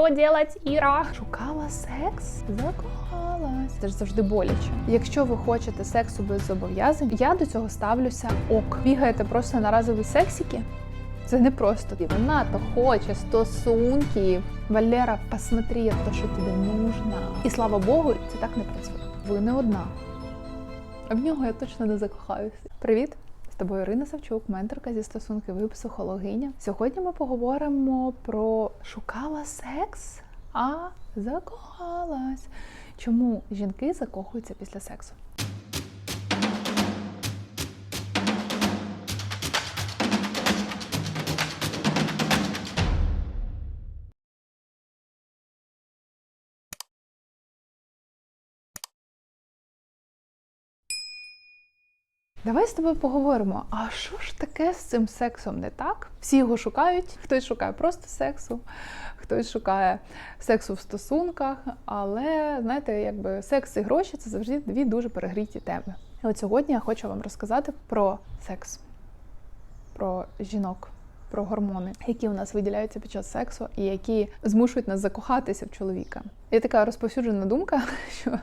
Що делать, Іра? Шукала секс, закохалась. Це ж завжди боляче. Якщо ви хочете сексу без зобов'язань, я до цього ставлюся ок. Бігаєте просто на разові сексіки. Це не просто. І Вона то хоче стосунків. Валера, посмотри, то, що тобі нужно. І слава Богу, це так не працює. Ви не одна. А в нього я точно не закохаюся. Привіт! Тобою Ірина Савчук, менторка зі стосунків і психологиня. Сьогодні ми поговоримо про шукала секс, а закохалась. Чому жінки закохуються після сексу? Давай з тобою поговоримо. А що ж таке з цим сексом не так? Всі його шукають. Хтось шукає просто сексу, хтось шукає сексу в стосунках. Але знаєте, якби секс і гроші це завжди дві дуже перегріті теми. І от сьогодні я хочу вам розказати про секс, про жінок. Про гормони, які у нас виділяються під час сексу, і які змушують нас закохатися в чоловіка. Є така розповсюджена думка, що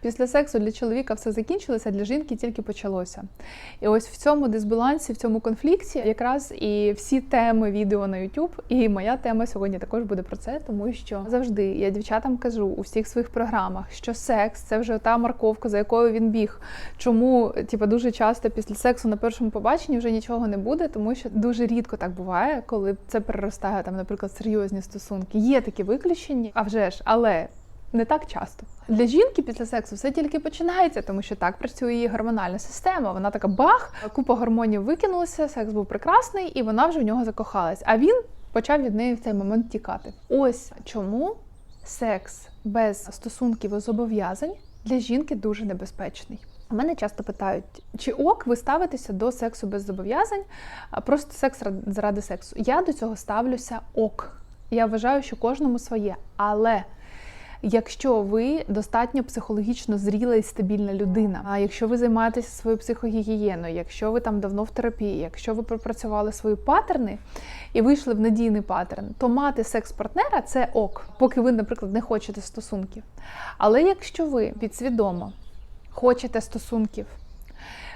після сексу для чоловіка все закінчилося, а для жінки тільки почалося. І ось в цьому дисбалансі, в цьому конфлікті, якраз і всі теми відео на YouTube, і моя тема сьогодні також буде про це, тому що завжди я дівчатам кажу у всіх своїх програмах, що секс це вже та морковка, за якою він біг. Чому типу, дуже часто після сексу на першому побаченні вже нічого не буде, тому що дуже рідко так буває, коли це переростає там, наприклад, серйозні стосунки. Є такі виключення, а вже ж, але не так часто. Для жінки після сексу все тільки починається, тому що так працює її гормональна система. Вона така бах, купа гормонів викинулася, секс був прекрасний, і вона вже в нього закохалась. А він почав від неї в цей момент тікати. Ось чому секс без стосунків і зобов'язань для жінки дуже небезпечний. Мене часто питають, чи ок ви ставитеся до сексу без зобов'язань, просто секс заради сексу. Я до цього ставлюся ок. Я вважаю, що кожному своє. Але якщо ви достатньо психологічно зріла і стабільна людина, а якщо ви займаєтеся своєю психогігієною, якщо ви там давно в терапії, якщо ви пропрацювали свої паттерни і вийшли в надійний паттерн, то мати секс-партнера це ок, поки ви, наприклад, не хочете стосунків. Але якщо ви підсвідомо хочете стосунків,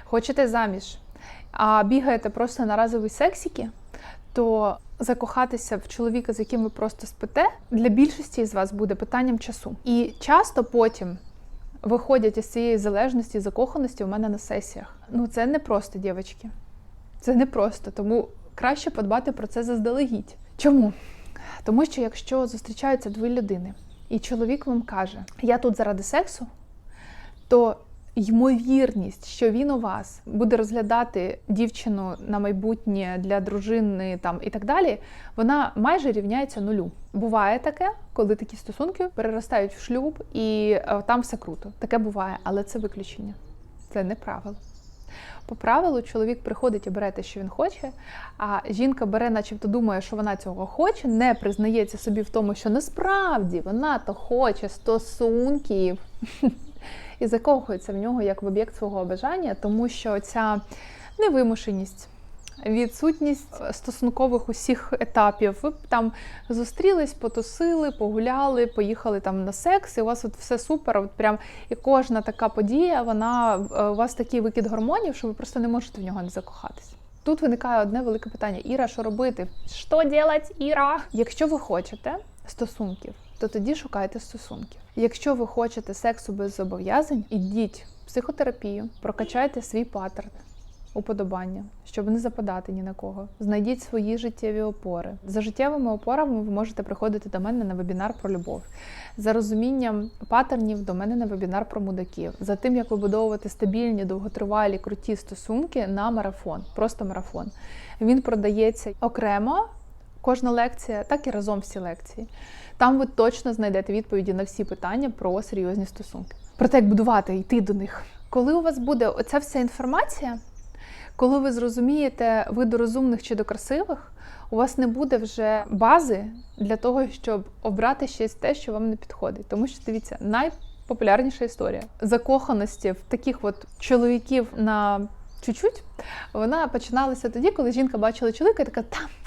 хочете заміж, а бігаєте просто на разові сексіки, то закохатися в чоловіка, з яким ви просто спите, для більшості з вас буде питанням часу. І часто потім виходять із цієї залежності, закоханості у мене на сесіях. Ну це не просто, дівчатки. Це не просто, тому краще подбати про це заздалегідь. Чому? Тому що якщо зустрічаються дві людини, і чоловік вам каже, я тут заради сексу, то ймовірність, що він у вас буде розглядати дівчину на майбутнє для дружини там і так далі, вона майже рівняється нулю. Буває таке, коли такі стосунки переростають в шлюб, і е, там все круто. Таке буває, але це виключення, це не правило. По правилу, чоловік приходить і бере те, що він хоче, а жінка бере, начебто думає, що вона цього хоче, не признається собі в тому, що насправді вона то хоче стосунків і закохується в нього як в об'єкт свого бажання, тому що ця невимушеність. Відсутність стосункових усіх етапів. Ви б там зустрілись, потусили, погуляли, поїхали там на секс, і у вас от все супер. От прям і кожна така подія, вона у вас такий викид гормонів, що ви просто не можете в нього не закохатись. Тут виникає одне велике питання: Іра, що робити? Що делать, Іра? Якщо ви хочете стосунків, то тоді шукайте стосунків. Якщо ви хочете сексу без зобов'язань, ідіть в психотерапію, прокачайте свій паттерн. Уподобання, щоб не западати ні на кого. Знайдіть свої життєві опори. За життєвими опорами ви можете приходити до мене на вебінар про любов. За розумінням паттернів до мене на вебінар про мудаків. За тим, як вибудовувати стабільні, довготривалі, круті стосунки на марафон. Просто марафон. Він продається окремо, кожна лекція, так і разом всі лекції. Там ви точно знайдете відповіді на всі питання про серйозні стосунки. Про те, як будувати, йти до них. Коли у вас буде оця вся інформація, коли ви зрозумієте ви до розумних чи до красивих, у вас не буде вже бази для того, щоб обрати щось те, що вам не підходить. Тому що дивіться, найпопулярніша історія закоханості в таких от чоловіків на чуть-чуть, вона починалася тоді, коли жінка бачила чоловіка і така, та а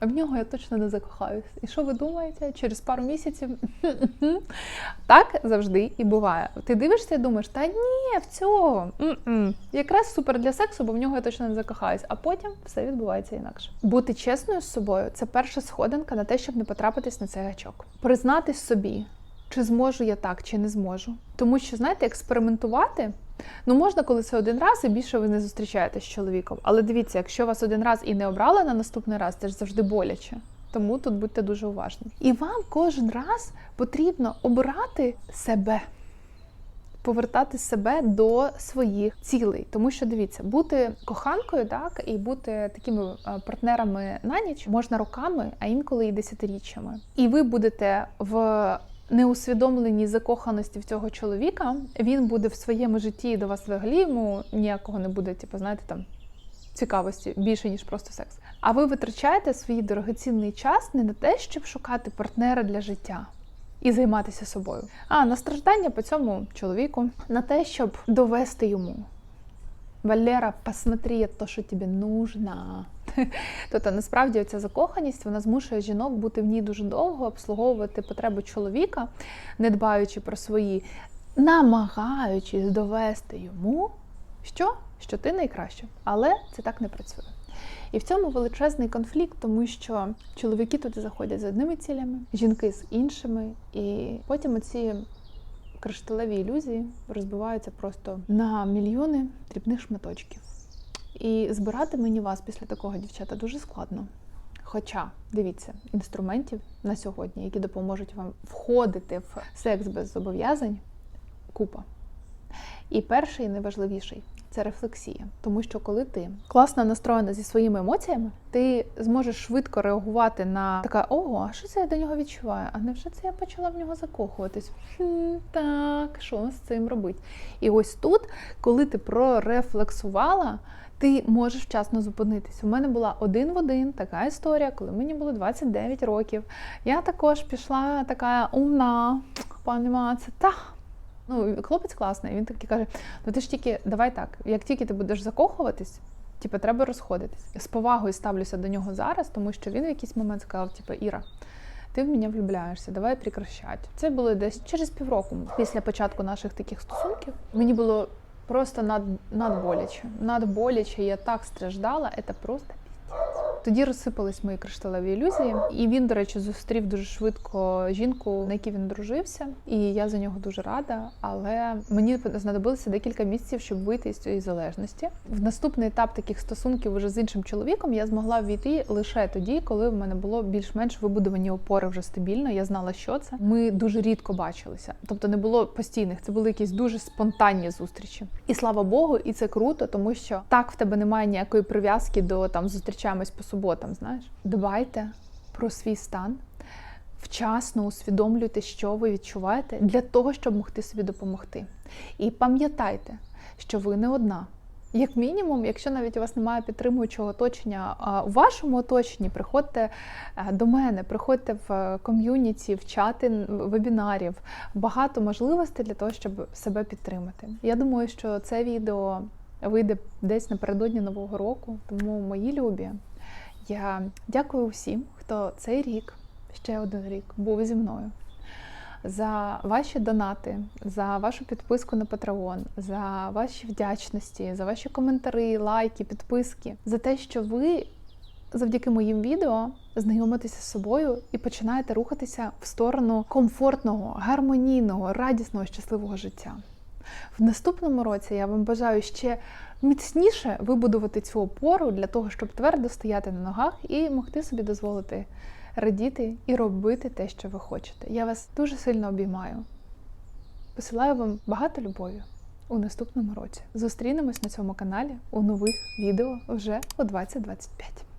в нього я точно не закохаюсь. І що ви думаєте? Через пару місяців так завжди і буває. Ти дивишся і думаєш, та ні, в цього м-м. якраз супер для сексу, бо в нього я точно не закохаюсь. А потім все відбувається інакше. Бути чесною з собою це перша сходинка на те, щоб не потрапитись на цей гачок. Признатись собі. Чи зможу я так, чи не зможу. Тому що, знаєте, експериментувати ну можна, коли це один раз і більше ви не зустрічаєтесь з чоловіком. Але дивіться, якщо вас один раз і не обрали на наступний раз, це ж завжди боляче. Тому тут будьте дуже уважні. І вам кожен раз потрібно обирати себе. Повертати себе до своїх цілей, тому що дивіться, бути коханкою, так і бути такими е, партнерами на ніч можна роками, а інколи і десятиріччями. І ви будете в неусвідомленій закоханості в цього чоловіка. Він буде в своєму житті до вас взагалі йому ніякого не буде, типу, знаєте, там цікавості більше ніж просто секс. А ви витрачаєте свій дорогоцінний час не на те, щоб шукати партнера для життя і займатися собою, а на страждання по цьому чоловіку, на те, щоб довести йому. Валера, посмотри то, що тобі нужно. Тобто, насправді, ця закоханість вона змушує жінок бути в ній дуже довго, обслуговувати потреби чоловіка, не дбаючи про свої, намагаючись довести йому, що, що ти найкраще. Але це так не працює. І в цьому величезний конфлікт, тому що чоловіки туди заходять з одними цілями, жінки з іншими, і потім оці кришталеві ілюзії розбиваються просто на мільйони дрібних шматочків. І збирати мені вас після такого дівчата дуже складно. Хоча, дивіться, інструментів на сьогодні, які допоможуть вам входити в секс без зобов'язань, купа. І перший, і найважливіший це рефлексія. Тому що коли ти класно настроєна зі своїми емоціями, ти зможеш швидко реагувати на таке ого, а що це я до нього відчуваю? А невже це я почала в нього закохуватись? Хм, Так, що з цим робити? І ось тут, коли ти прорефлексувала, ти можеш вчасно зупинитись. У мене була один в один така історія, коли мені було 29 років. Я також пішла така умна, пані це та. Ну, хлопець класний, він такий каже: ну ти ж тільки давай так, як тільки ти будеш закохуватись, типу, треба розходитись. З повагою ставлюся до нього зараз, тому що він в якийсь момент сказав, типу, Іра. Ти в мене влюбляєшся, давай прекращати. Це було десь через півроку після початку наших таких стосунків. Мені було просто над, надболяче. Надболяче, я так страждала, це просто тоді розсипались мої кришталеві ілюзії, і він, до речі, зустрів дуже швидко жінку, на якій він дружився, і я за нього дуже рада. Але мені знадобилося декілька місяців, щоб вийти з цієї залежності. В наступний етап таких стосунків уже з іншим чоловіком я змогла війти лише тоді, коли в мене було більш-менш вибудовані опори вже стабільно. Я знала, що це. Ми дуже рідко бачилися, тобто не було постійних. Це були якісь дуже спонтанні зустрічі. І слава Богу, і це круто, тому що так в тебе немає ніякої прив'язки до там зустрічаємось по суботам, знаєш, дбайте про свій стан, вчасно усвідомлюйте, що ви відчуваєте, для того, щоб могти собі допомогти. І пам'ятайте, що ви не одна. Як мінімум, якщо навіть у вас немає підтримуючого оточення у вашому оточенні, приходьте е, до мене, приходьте в ком'юніті, в чати вебінарів. Багато можливостей для того, щоб себе підтримати. Я думаю, що це відео вийде десь напередодні нового року, тому мої любі. Я дякую усім, хто цей рік, ще один рік, був зі мною. За ваші донати, за вашу підписку на Patreon, за ваші вдячності, за ваші коментарі, лайки, підписки, за те, що ви завдяки моїм відео знайомитеся з собою і починаєте рухатися в сторону комфортного, гармонійного, радісного, щасливого життя. В наступному році я вам бажаю ще міцніше вибудувати цю опору для того, щоб твердо стояти на ногах і могти собі дозволити радіти і робити те, що ви хочете. Я вас дуже сильно обіймаю. Посилаю вам багато любові у наступному році. Зустрінемось на цьому каналі у нових відео вже у 2025.